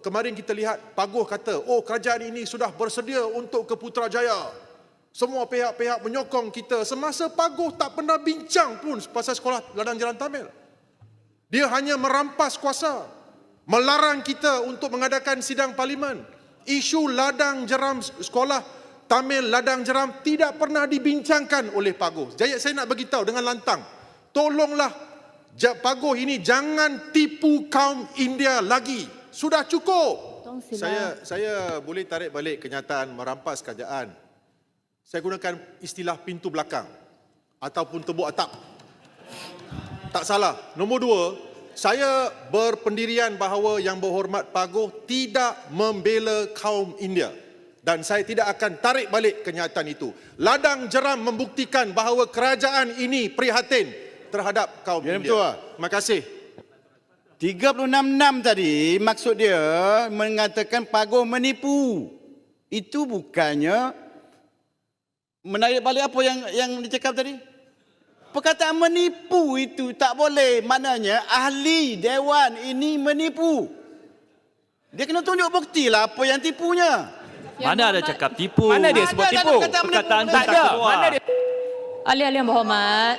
kemarin kita lihat Paguh kata, oh kerajaan ini sudah bersedia untuk ke Putrajaya. Semua pihak-pihak menyokong kita. Semasa Paguh tak pernah bincang pun pasal sekolah ladang jalan Tamil. Dia hanya merampas kuasa. Melarang kita untuk mengadakan sidang parlimen. Isu ladang jeram sekolah Tamil ladang jeram tidak pernah dibincangkan oleh Paguh. Jadi saya nak beritahu dengan lantang. Tolonglah Paguh ini jangan tipu kaum India lagi. Sudah cukup. Saya saya boleh tarik balik kenyataan merampas kerajaan. Saya gunakan istilah pintu belakang ataupun tembok atap. Tak salah. Nombor dua, saya berpendirian bahawa yang berhormat Paguh tidak membela kaum India. Dan saya tidak akan tarik balik kenyataan itu. Ladang jeram membuktikan bahawa kerajaan ini prihatin terhadap kaum Ya, India. betul, ah. Terima kasih. 36-6 tadi maksud dia mengatakan Paguh menipu. Itu bukannya menarik balik apa yang yang dicakap tadi? Perkataan menipu itu tak boleh. Maknanya ahli dewan ini menipu. Dia kena tunjuk bukti lah apa yang tipunya. Mana ada cakap tipu? Mana dia sebut tak ada tipu? perkataan Tak ada. Mana dia? Ahli-ahli yang berhormat.